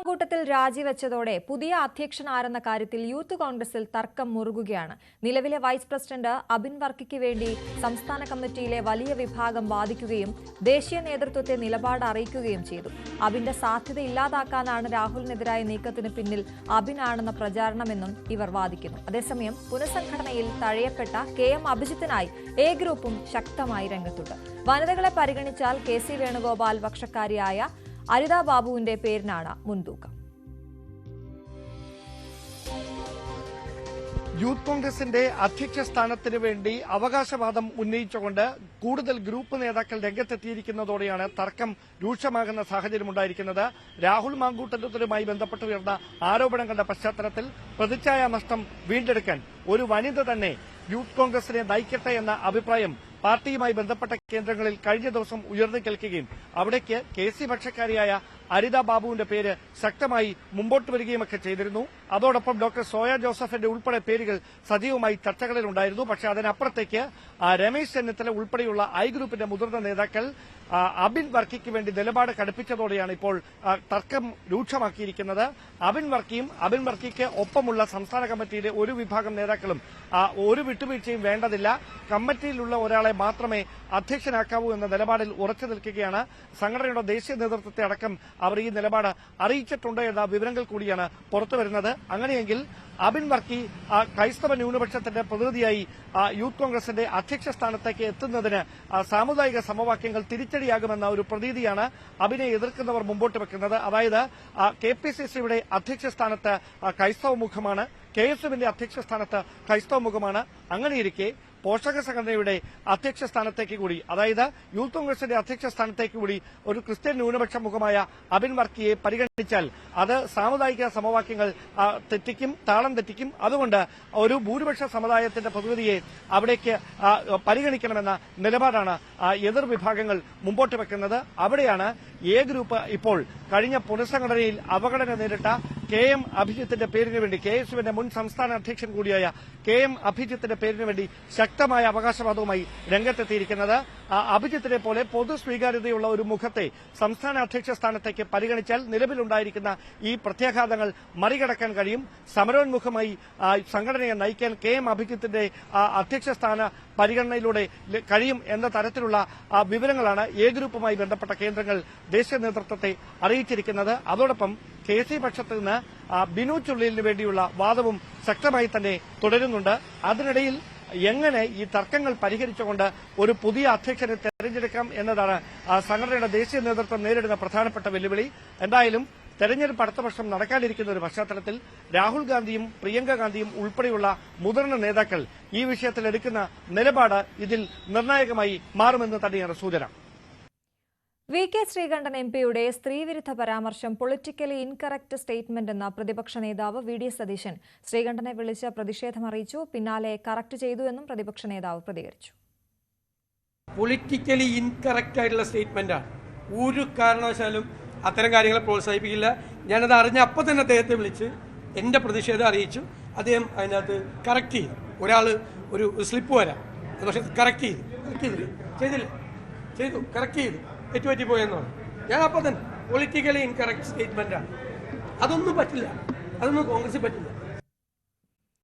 മാങ്കൂട്ടത്തിൽ രാജിവെച്ചതോടെ പുതിയ അധ്യക്ഷൻ ആരെന്ന കാര്യത്തിൽ യൂത്ത് കോൺഗ്രസിൽ തർക്കം മുറുകുകയാണ്. നിലവിലെ വൈസ് പ്രസിഡന്റ് അബിൻ വർക്കിക്ക് വേണ്ടി സംസ്ഥാന കമ്മിറ്റിയിലെ വലിയ വിഭാഗം വാദിക്കുകയും ദേശീയ നേതൃത്വത്തെ നിലപാട് അറിയിക്കുകയും ചെയ്തു. അബിന്റെ സാധ്യത ഇല്ലാതാക്കാനാണ് രാഹുലിനെതിരായ നീക്കത്തിന് പിന്നിൽ അബിനാണെന്ന പ്രചാരണമെന്നും ഇവർ വാദിക്കുന്നു. അതേസമയം പുനഃസംഘടനയിൽ തഴയപ്പെട്ട കെ എം അഭിജിത്തിനായി എ ഗ്രൂപ്പും ശക്തമായി രംഗത്തുണ്ട്. വനിതകളെ പരിഗണിച്ചാൽ കെ സി വേണുഗോപാൽ പക്ഷക്കാരിയായ അരിത ബാബുവിന്റെ പേരിനാണ് മുൻതൂക്കം. യൂത്ത് കോൺഗ്രസിന്റെ അധ്യക്ഷ സ്ഥാനത്തിന് വേണ്ടി അവകാശവാദം ഉന്നയിച്ചുകൊണ്ട് കൂടുതൽ ഗ്രൂപ്പ് നേതാക്കൾ രംഗത്തെത്തിയിരിക്കുന്നതോടെയാണ് തർക്കം രൂക്ഷമാകുന്ന സാഹചര്യമുണ്ടായിരിക്കുന്നത് രാഹുൽ മാങ്കൂട്ടത്തുമായി ബന്ധപ്പെട്ട് ഉയർന്ന ആരോപണങ്ങളുടെ പശ്ചാത്തലത്തിൽ പ്രതിച്ഛായ നഷ്ടം വീണ്ടെടുക്കാൻ ഒരു വനിത തന്നെ യൂത്ത് കോൺഗ്രസിനെ നയിക്കട്ടെ എന്ന അഭിപ്രായം പാർട്ടിയുമായി ബന്ധപ്പെട്ട കേന്ദ്രങ്ങളിൽ കഴിഞ്ഞ ദിവസം ഉയർന്നു കേൾക്കുകയും അവിടേക്ക് കെ സി പക്ഷക്കാരിയായ അരിത ബാബുവിന്റെ പേര് ശക്തമായി മുമ്പോട്ട് വരികയുമൊക്കെ ചെയ്തിരുന്നു. അതോടൊപ്പം ഡോക്ടർ സോയ ജോസഫിന്റെ ഉൾപ്പെടെ പേരുകൾ സജീവമായി ചർച്ചകളിലുണ്ടായിരുന്നു. പക്ഷെ അതിനപ്പുറത്തേക്ക് രമേശ് ചെന്നിത്തല ഉൾപ്പെടെയുള്ള ഐ ഗ്രൂപ്പിന്റെ മുതിർന്ന നേതാക്കൾ അബിൻ വർക്കിക്ക് വേണ്ടി നിലപാട് കടുപ്പിച്ചതോടെയാണ് ഇപ്പോൾ തർക്കം രൂക്ഷമാക്കിയിരിക്കുന്നത്. അബിൻ വർക്കിയും അബിൻ വർക്കിക്ക് ഒപ്പമുള്ള സംസ്ഥാന കമ്മിറ്റിയിലെ ഒരു വിഭാഗം നേതാക്കളും ഒരു വിട്ടുവീഴ്ചയും വേണ്ടതില്ല. കമ്മിറ്റിയിലുള്ള ഒരാളെ മാത്രമേ അധ്യക്ഷനാക്കാവൂ എന്ന നിലപാടിൽ ഉറച്ചു നിൽക്കുകയാണ്. സംഘടനയുടെ ദേശീയ നേതൃത്വത്തെ അടക്കം അവർ ഈ നിലപാട് അറിയിച്ചിട്ടുണ്ട് എന്ന വിവരങ്ങൾ കൂടിയാണ് പുറത്തുവരുന്നത് അങ്ങനെയെങ്കിൽ അബിൻ വർക്കി ക്രൈസ്തവ ന്യൂനപക്ഷത്തിന്റെ പ്രതിനിധിയായി യൂത്ത് കോൺഗ്രസിന്റെ അധ്യക്ഷ സ്ഥാനത്തേക്ക് എത്തുന്നതിന് സാമുദായിക സമവാക്യങ്ങൾ തിരിച്ചടിയാകുമെന്ന ഒരു പ്രതീതിയാണ് അബിനെ എതിർക്കുന്നവർ മുമ്പോട്ട് വെക്കുന്നത്. അതായത് കെ പി സി സിയുടെ അധ്യക്ഷ സ്ഥാനത്ത് ക്രൈസ്തവ മുഖമാണ് കെ എസ് എമ്മിന്റെ അധ്യക്ഷ സ്ഥാനത്ത് ക്രൈസ്തവ മുഖമാണ്. അങ്ങനെയിരിക്കെ പോഷക സംഘടനയുടെ അധ്യക്ഷ സ്ഥാനത്തേക്ക് കൂടി അതായത് യൂത്ത് കോൺഗ്രസിന്റെ അധ്യക്ഷ സ്ഥാനത്തേക്ക് കൂടി ഒരു ക്രിസ്ത്യൻ ന്യൂനപക്ഷ മുഖമായ അബിൻ വർക്കിയെ പരിഗണിച്ചാൽ അത് സാമുദായിക സമവാക്യങ്ങൾ തെറ്റിക്കും താളം തെറ്റിക്കും. അതുകൊണ്ട് ഒരു ഭൂരിപക്ഷ സമുദായത്തിന്റെ പ്രതിനിധിയെ അവിടേക്ക് പരിഗണിക്കണമെന്ന നിലപാടാണ് എതിർ വിഭാഗങ്ങൾ മുമ്പോട്ട് വെക്കുന്നത്. അവിടെയാണ് എ ഗ്രൂപ്പ് ഇപ്പോൾ കഴിഞ്ഞ പുനഃസംഘടനയിൽ അവഗണന നേരിട്ട കെ എം അഭിജിത്തിന്റെ പേരിന് വേണ്ടി കെ എസ് യുവിന്റെ മുൻ സംസ്ഥാന അധ്യക്ഷൻ കൂടിയായ കെ എം അഭിജിത്തിന്റെ പേരിന് വേണ്ടി ശക്തമായ അവകാശവാദവുമായി രംഗത്തെത്തിയിരിക്കുന്നത്. അഭിജിത്തിനെ പോലെ പൊതു സ്വീകാര്യതയുള്ള ഒരു മുഖത്തെ സംസ്ഥാന അധ്യക്ഷ സ്ഥാനത്തേക്ക് പരിഗണിച്ചാൽ നിലവിലുണ്ടായിരിക്കുന്ന ഈ പ്രത്യാഘാതങ്ങൾ മറികടക്കാൻ കഴിയും. സമരോന്മുഖമായി സംഘടനയെ നയിക്കാൻ കെ എം അഭിജിത്തിന്റെ അധ്യക്ഷ സ്ഥാന പരിഗണനയിലൂടെ കഴിയും എന്ന തരത്തിലുള്ള വിവരങ്ങളാണ് എ ഗ്രൂപ്പുമായി ബന്ധപ്പെട്ട കേന്ദ്രങ്ങൾ ദേശീയ നേതൃത്വത്തെ അറിയിച്ചിരിക്കുന്നത്. അതോടൊപ്പം കെ സി പക്ഷത്ത് നിന്ന് ബിനു ചുള്ളിലിന് വേണ്ടിയുള്ള വാദവും ശക്തമായി തന്നെ തുടരുന്നുണ്ട്. അതിനിടയിൽ എങ്ങനെ ഈ തർക്കങ്ങൾ പരിഹരിച്ചുകൊണ്ട് ഒരു പുതിയ അധ്യക്ഷനെ തെരഞ്ഞെടുക്കാം എന്നതാണ് സംഘടനയുടെ ദേശീയ നേതൃത്വം നേരിടുന്ന പ്രധാനപ്പെട്ട വെല്ലുവിളി. എന്തായാലും തെരഞ്ഞെടുപ്പ് അടുത്ത വർഷം നടക്കാനിരിക്കുന്ന ഒരു പശ്ചാത്തലത്തിൽ രാഹുൽ ഗാന്ധിയും പ്രിയങ്ക ഗാന്ധിയും ഉൾപ്പെടെയുള്ള മുതിർന്ന നേതാക്കൾ ഈ വിഷയത്തിൽ എടുക്കുന്ന നിലപാട് ഇതിൽ നിർണായകമായി മാറുമെന്ന് തന്നെയാണ് സൂചന. വി കെ ശ്രീകണ്ഠൻ എം പിയുടെ സ്ത്രീവിരുദ്ധ പരാമർശം പൊളിറ്റിക്കലി ഇൻകറക്റ്റ് സ്റ്റേറ്റ്മെന്റ് എന്ന പ്രതിപക്ഷ നേതാവ് വി ഡി സതീശൻ ശ്രീകണ്ഠനെ വിളിച്ച് പ്രതിഷേധം അറിയിച്ചു. പിന്നാലെ കറക്റ്റ് ചെയ്തു എന്നും പ്രതിപക്ഷ നേതാവ് പ്രതികരിച്ചു. പൊളിറ്റിക്കലി ഇൻകറക്റ്റ് ആയിട്ടുള്ള സ്റ്റേറ്റ്മെന്റാണ് ഒരു കാരണവശാലും അത്തരം കാര്യങ്ങളെ പ്രോത്സാഹിപ്പിക്കില്ല. ഞാനത് അറിഞ്ഞ അപ്പം തന്നെ അദ്ദേഹത്തെ വിളിച്ച് എന്റെ പ്രതിഷേധം അറിയിച്ചു. അദ്ദേഹം അതിനകത്ത് കറക്റ്റ് ചെയ്തു. ഒരാൾ ഒരു സ്ലിപ്പ് വരാം. പക്ഷെ കറക്റ്റ് ചെയ്തു. കറക്റ്റ് ചെയ്തില്ല. ചെയ്തില്ല. ചെയ്തു. കറക്റ്റ് ചെയ്തു. തെറ്റുപറ്റി പോയെന്നോ ഞാൻ അപ്പം തന്നെ പൊളിറ്റിക്കലി ഇൻകറക്റ്റ് സ്റ്റേറ്റ്മെന്റാണ് അതൊന്നും പറ്റില്ല. അതൊന്നും കോൺഗ്രസ് പറ്റില്ല.